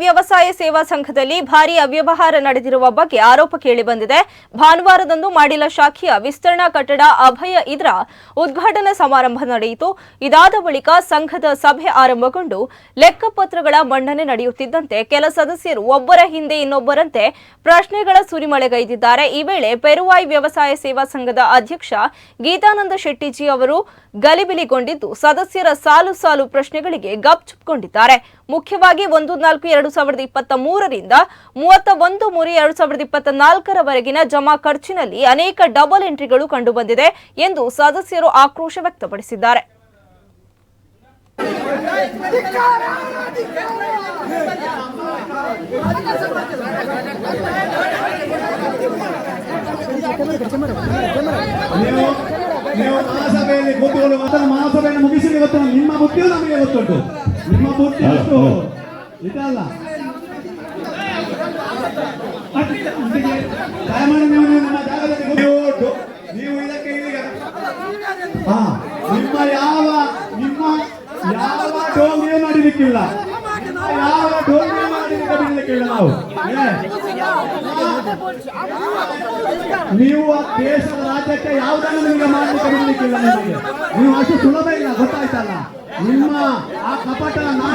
ವ್ಯವಸಾಯ ಸೇವಾ ಸಂಘದಲ್ಲಿ ಭಾರಿ ಅವ್ಯವಹಾರ ನಡೆದಿರುವ ಬಗ್ಗೆ ಆರೋಪ ಕೇಳಿಬಂದಿದೆ ಭಾನುವಾರದಂದು ಮಾಡಿಲ ಶಾಖೆಯ ವಿಸ್ತರಣಾ ಕಟ್ಟಡ ಅಭಯ ಇದರ ಉದ್ಘಾಟನಾ ಸಮಾರಂಭ ನಡೆಯಿತು. ಇದಾದ ಬಳಿಕ ಸಂಘದ ಸಭೆ ಆರಂಭಗೊಂಡು ಲೆಕ್ಕಪತ್ರಗಳ ಮಂಡನೆ ನಡೆಯುತ್ತಿದ್ದಂತೆ ಕೆಲ ಸದಸ್ಯರು ಒಬ್ಬರ ಹಿಂದೆ ಇನ್ನೊಬ್ಬರಂತೆ ಪ್ರಶ್ನೆಗಳ ಸುರಿಮಳೆಗೈದಿದ್ದಾರೆ. ಈ ವೇಳೆ ಪೆರುವಾಯಿ ವ್ಯವಸಾಯ ಸೇವಾ ಸಂಘದ ಅಧ್ಯಕ್ಷ ಗೀತಾನಂದ ಶೆಟ್ಟಿಜಿ ಅವರು ಗಲಿಬಿಲಿಗೊಂಡಿದ್ದು ಸದಸ್ಯರ ಸಾಲು ಸಾಲು ಪ್ರಶ್ನೆಗಳಿಗೆ ಗಪ್ಚುಪ್ಕೊಂಡಿದ್ದಾರೆ ಮುಖ್ಯವಾಗಿ ಒಂದು ನಾಲ್ಕು ಎರಡು ಸಾವಿರದ ಇಪ್ಪತ್ತ ಮೂರರಿಂದ ಮೂವತ್ತ ಒಂದು ಮೂರು ಎರಡು ಸಾವಿರದ ಇಪ್ಪತ್ತ ನಾಲ್ಕರವರೆಗಿನ ಜಮಾ ಖರ್ಚಿನಲ್ಲಿ ಅನೇಕ ಡಬಲ್ ಎಂಟ್ರಿಗಳು ಕಂಡುಬಂದಿದೆ ಎಂದು ಸದಸ್ಯರು ಆಕ್ರೋಶ ವ್ಯಕ್ತಪಡಿಸಿದ್ದಾರೆ. ನೀವು ಮಹಾಸಭೆಯಲ್ಲಿ ಕೂತುಕೊಂಡು ಮಾತನ್ನು ಮಹಾಸಭೆಯನ್ನು ಮುಗಿಸಲಿ ಗೊತ್ತು ನಿಮ್ಮ ಬುದ್ಧಿಯು ನಮಗೆ ಗೊತ್ತುಂಟು. ನಿಮ್ಮ ಬುದ್ಧಿ ಗೊತ್ತು ಇದಲ್ಲ. ದಯಮಾಡಿ ನೀವು ನಿಮ್ಮ ಜಾಗದಲ್ಲಿ ನೀವು ನೀವು ಇದಕ್ಕೆ ಈಗ ಹಾ ನಿಮ್ಮ ಯಾವ ನಿಮ್ಮ ಯಾವ ಡೋಂಗಿಯೂ ಮಾಡಲಿಕ್ಕಿಲ್ಲ ಯಾವ ಡೋಂಗಿಯೂ ಬಿಡಲಿಕ್ಕಿಲ್ಲ ನಾವು? ನೀವು ದೇಶದ ರಾಜ್ಯಕ್ಕೆ ಯಾವುದನ್ನು ನಿಮಗೆ ಮಾಡಲಿಕ್ಕೆ ಬಿಡಲಿಕ್ಕಿಲ್ಲ ನಿಮಗೆ? ನೀವು ಅಷ್ಟು ಸುಲಭ ಇಲ್ಲ, ಗೊತ್ತಾಯ್ತಲ್ಲ? ನಿಮ್ಮ ಆ ಕಪಟ ನಾ